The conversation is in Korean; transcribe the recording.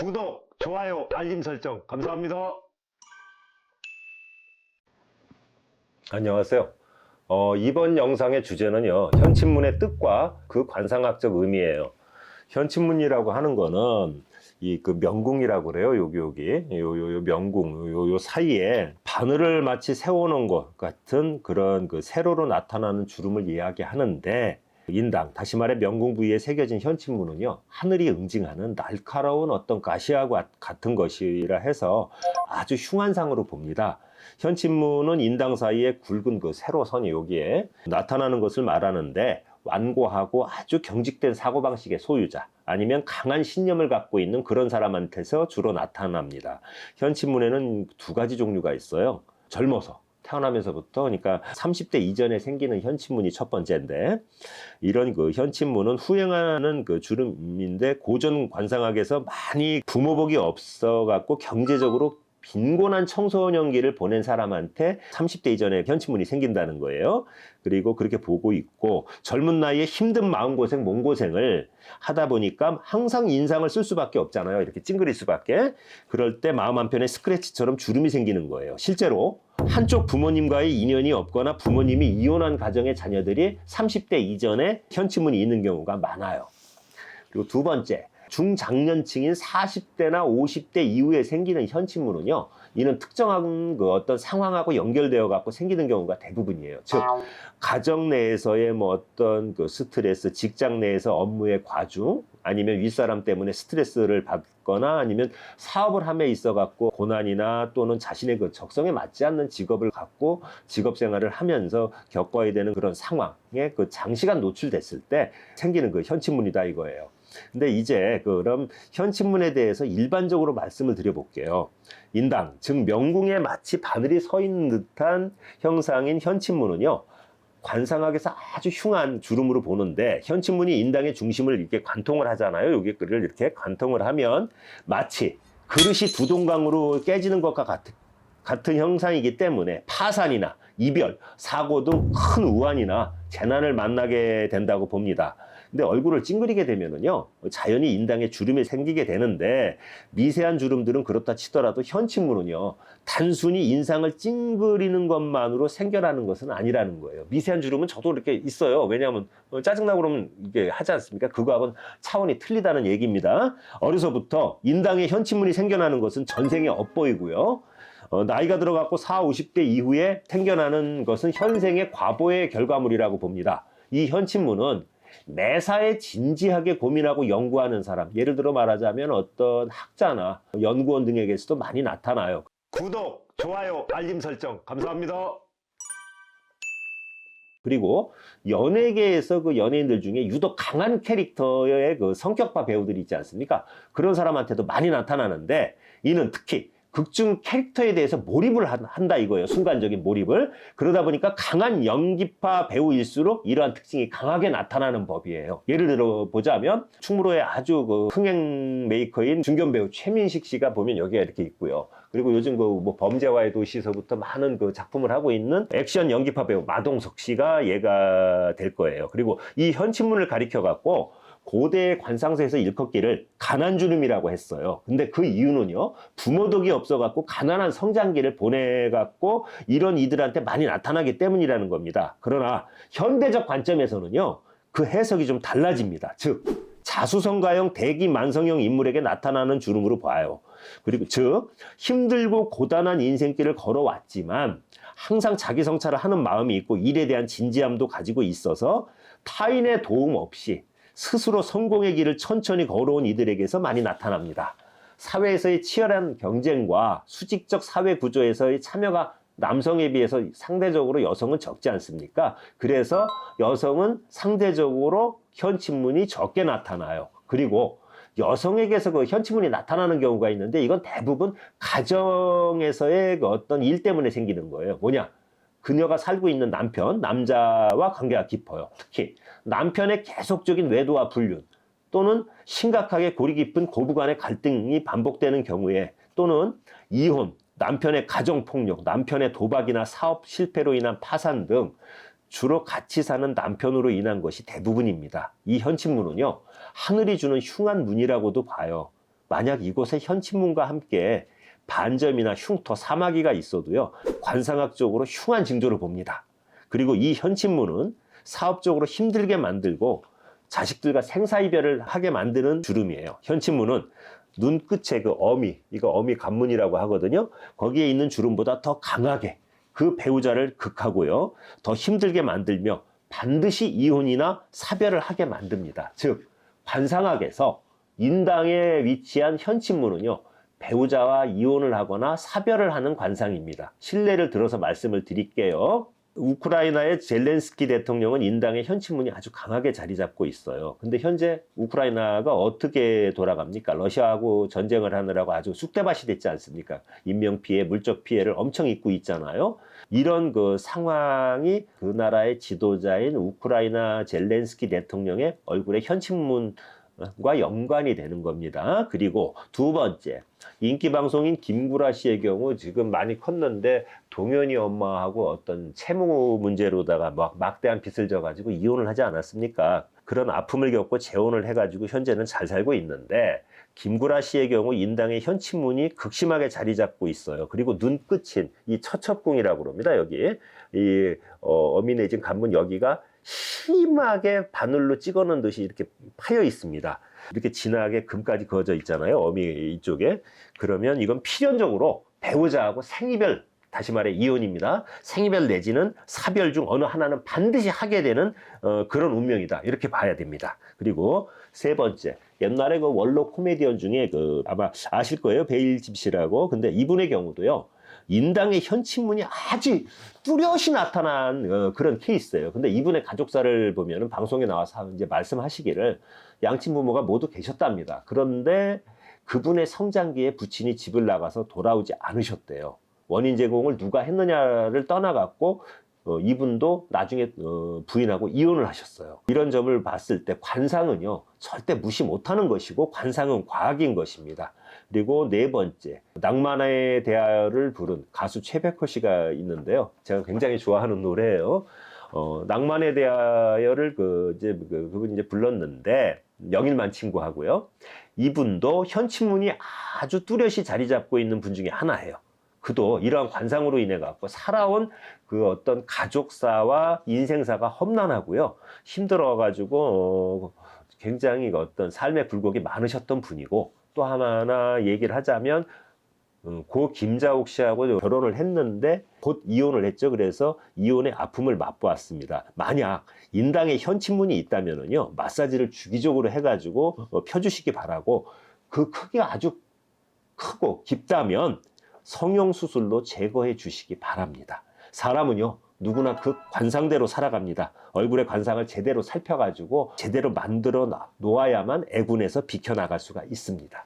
구독, 좋아요, 알림 설정 감사합니다. 안녕하세요. 어, 이번 영상의 주제는요, 현친문의 뜻과 그 관상학적 의미예요. 현친문이라고 하는 거는 이 그 명궁이라고 그래요. 여기 여기 요요 요 명궁 요요 사이에 바늘을 마치 세워놓은 것 같은 그런 그 세로로 나타나는 주름을 이야기하는데 인당 다시 말해 명궁 부위에 새겨진 현친문은요 하늘이 응징하는 날카로운 어떤 가시와 같은 것이라 해서 아주 흉한 상으로 봅니다. 현친문은 인당 사이에 굵은 그 세로선이 여기에 나타나는 것을 말하는데 완고하고 아주 경직된 사고방식의 소유자 아니면 강한 신념을 갖고 있는 그런 사람한테서 주로 나타납니다. 현친문에는 두 가지 종류가 있어요. 젊어서 태어나면서부터 그러니까 30대 이전에 생기는 현친문이 첫 번째인데 이런 그 현친문은 후행하는 그 주름인데 고전 관상학에서 많이 부모복이 없어 갖고 경제적으로 빈곤한 청소년기를 보낸 사람한테 30대 이전에 현친문이 생긴다는 거예요. 그리고 그렇게 보고 있고 젊은 나이에 힘든 마음고생, 몸고생을 하다 보니까 항상 인상을 쓸 수밖에 없잖아요. 이렇게 찡그릴 수밖에. 그럴 때 마음 한편에 스크래치처럼 주름이 생기는 거예요. 실제로 한쪽 부모님과의 인연이 없거나 부모님이 이혼한 가정의 자녀들이 30대 이전에 현친문이 있는 경우가 많아요. 그리고 두 번째, 중장년층인 40대나 50대 이후에 생기는 현친문은요, 이는 특정한 그 어떤 상황하고 연결되어 갖고 생기는 경우가 대부분이에요. 즉, 가정 내에서의 뭐 어떤 그 스트레스, 직장 내에서 업무의 과중, 아니면 윗사람 때문에 스트레스를 받거나 아니면 사업을 함에 있어 갖고 고난이나 또는 자신의 그 적성에 맞지 않는 직업을 갖고 직업 생활을 하면서 겪어야 되는 그런 상황에 그 장시간 노출됐을 때 생기는 그 현친문이다 이거예요. 근데 이제 그럼 현친문에 대해서 일반적으로 말씀을 드려볼게요. 인당, 즉 명궁에 마치 바늘이 서 있는 듯한 형상인 현친문은요. 관상학에서 아주 흉한 주름으로 보는데 현친문이 인당의 중심을 이렇게 관통을 하잖아요. 여기 를 이렇게 관통을 하면 마치 그릇이 두 동강으로 깨지는 것과 같은, 같은 형상이기 때문에 파산이나 이별, 사고 등 큰 우환이나 재난을 만나게 된다고 봅니다. 근데 얼굴을 찡그리게 되면은요, 자연히 인당에 주름이 생기게 되는데, 미세한 주름들은 그렇다 치더라도 현친문은요, 단순히 인상을 찡그리는 것만으로 생겨나는 것은 아니라는 거예요. 미세한 주름은 저도 이렇게 있어요. 왜냐하면 어, 짜증나고 그러면 이게 하지 않습니까? 그거하고는 차원이 틀리다는 얘기입니다. 어려서부터 인당에 현친문이 생겨나는 것은 전생에 엇보이고요. 어, 나이가 들어갔고 4, 50대 이후에 생겨나는 것은 현생의 과보의 결과물이라고 봅니다. 이 현친문은 매사에 진지하게 고민하고 연구하는 사람, 예를 들어 말하자면 어떤 학자나 연구원 등에게서도 많이 나타나요. 구독, 좋아요, 알림 설정 감사합니다. 그리고 연예계에서 그 연예인들 중에 유독 강한 캐릭터의 그 성격파 배우들이 있지 않습니까? 그런 사람한테도 많이 나타나는데 이는 특히 극중 캐릭터에 대해서 몰입을 한- 한다 이거예요. 순간적인 몰입을. 그러다 보니까 강한 연기파 배우일수록 이러한 특징이 강하게 나타나는 법이에요. 예를 들어 보자면 충무로의 아주 그 흥행 메이커인 중견 배우 최민식 씨가 보면 여기가 이렇게 있고요. 그리고 요즘 그 뭐 범죄와의 도시에서부터 많은 그 작품을 하고 있는 액션 연기파 배우 마동석 씨가 얘가 될 거예요. 그리고 이 현친문을 가리켜 갖고 고대 관상서에서 일컫기를 가난주름이라고 했어요. 근데 그 이유는요, 부모덕이 없어갖고 가난한 성장기를 보내갖고 이런 이들한테 많이 나타나기 때문이라는 겁니다. 그러나 현대적 관점에서는요, 그 해석이 좀 달라집니다. 즉, 자수성가형 대기 만성형 인물에게 나타나는 주름으로 봐요. 그리고 즉, 힘들고 고단한 인생길을 걸어왔지만 항상 자기 성찰을 하는 마음이 있고 일에 대한 진지함도 가지고 있어서 타인의 도움 없이 스스로 성공의 길을 천천히 걸어온 이들에게서 많이 나타납니다. 사회에서의 치열한 경쟁과 수직적 사회 구조에서의 참여가 남성에 비해서 상대적으로 여성은 적지 않습니까? 그래서 여성은 상대적으로 현친문이 적게 나타나요. 그리고 여성에게서 그 현치문이 나타나는 경우가 있는데 이건 대부분 가정에서의 그 어떤 일 때문에 생기는 거예요. 뭐냐? 그녀가 살고 있는 남편, 남자와 관계가 깊어요. 특히 남편의 계속적인 외도와 불륜 또는 심각하게 골이 깊은 고부 간의 갈등이 반복되는 경우에 또는 이혼, 남편의 가정폭력, 남편의 도박이나 사업 실패로 인한 파산 등 주로 같이 사는 남편으로 인한 것이 대부분입니다. 이 현친문은요, 하늘이 주는 흉한 문이라고도 봐요. 만약 이곳에 현친문과 함께 반점이나 흉터, 사마귀가 있어도요, 관상학적으로 흉한 징조를 봅니다. 그리고 이 현친문은 사업적으로 힘들게 만들고 자식들과 생사이별을 하게 만드는 주름이에요. 현친문은 눈끝에 그 어미, 이거 어미 관문이라고 하거든요. 거기에 있는 주름보다 더 강하게 그 배우자를 극하고요. 더 힘들게 만들며 반드시 이혼이나 사별을 하게 만듭니다. 즉, 관상학에서 인당에 위치한 현친문은요, 배우자와 이혼을 하거나 사별을 하는 관상입니다. 신뢰를 들어서 말씀을 드릴게요. 우크라이나의 젤렌스키 대통령은 인당의 현친문이 아주 강하게 자리 잡고 있어요. 근데 현재 우크라이나가 어떻게 돌아갑니까? 러시아하고 전쟁을 하느라고 아주 쑥대밭이 됐지 않습니까? 인명 피해, 물적 피해를 엄청 입고 있잖아요. 이런 그 상황이 그 나라의 지도자인 우크라이나 젤렌스키 대통령의 얼굴에 현친문과 연관이 되는 겁니다. 그리고 두 번째, 인기 방송인 김구라 씨의 경우 지금 많이 컸는데 동현이 엄마하고 어떤 채무 문제로다가 막 막대한 빚을 져가지고 이혼을 하지 않았습니까? 그런 아픔을 겪고 재혼을 해가지고 현재는 잘 살고 있는데 김구라 씨의 경우 인당의 현친문이 극심하게 자리 잡고 있어요. 그리고 눈끝인 이 처첩궁이라고 그럽니다. 여기 이 어, 어미 내진 관문 여기가 심하게 바늘로 찍어놓은 듯이 이렇게 파여 있습니다. 이렇게 진하게 금까지 그어져 있잖아요. 어미 이쪽에. 그러면 이건 필연적으로 배우자하고 생이별 다시 말해 이혼입니다. 생이별 내지는 사별 중 어느 하나는 반드시 하게 되는 어, 그런 운명이다. 이렇게 봐야 됩니다. 그리고 세 번째 옛날에 그 원로 코미디언 중에 그 아마 아실 거예요 베일 집시라고. 근데 이분의 경우도요. 인당의 현친문이 아주 뚜렷이 나타난 어, 그런 케이스예요. 근데 이분의 가족사를 보면은 방송에 나와서 이제 말씀하시기를 양친 부모가 모두 계셨답니다. 그런데 그분의 성장기에 부친이 집을 나가서 돌아오지 않으셨대요. 원인 제공을 누가 했느냐를 떠나갖고 어, 이분도 나중에 어, 부인하고 이혼을 하셨어요. 이런 점을 봤을 때 관상은요 절대 무시 못하는 것이고 관상은 과학인 것입니다. 그리고 네 번째 낭만에 대하여를 부른 가수 최백호 씨가 있는데요. 제가 굉장히 좋아하는 노래예요. 어, 낭만에 대하여를 그 이제 그, 그분 이제 불렀는데 영일만 친구하고요. 이분도 현친문이 아주 뚜렷이 자리 잡고 있는 분 중에 하나예요. 그도 이러한 관상으로 인해 갖고 살아온 그 어떤 가족사와 인생사가 험난하고요. 힘들어 가지고 어, 굉장히 그 어떤 삶의 굴곡이 많으셨던 분이고 또 하나 얘기를 하자면 음, 고 김자옥 씨하고 결혼을 했는데 곧 이혼을 했죠. 그래서 이혼의 아픔을 맛보았습니다. 만약 인당에 현친문이 있다면은요 마사지를 주기적으로 해가지고 어, 펴주시기 바라고 그 크기가 아주 크고 깊다면 성형 수술로 제거해 주시기 바랍니다. 사람은요 누구나 그 관상대로 살아갑니다. 얼굴의 관상을 제대로 살펴가지고 제대로 만들어 놓아야만 애군에서 비켜나갈 수가 있습니다.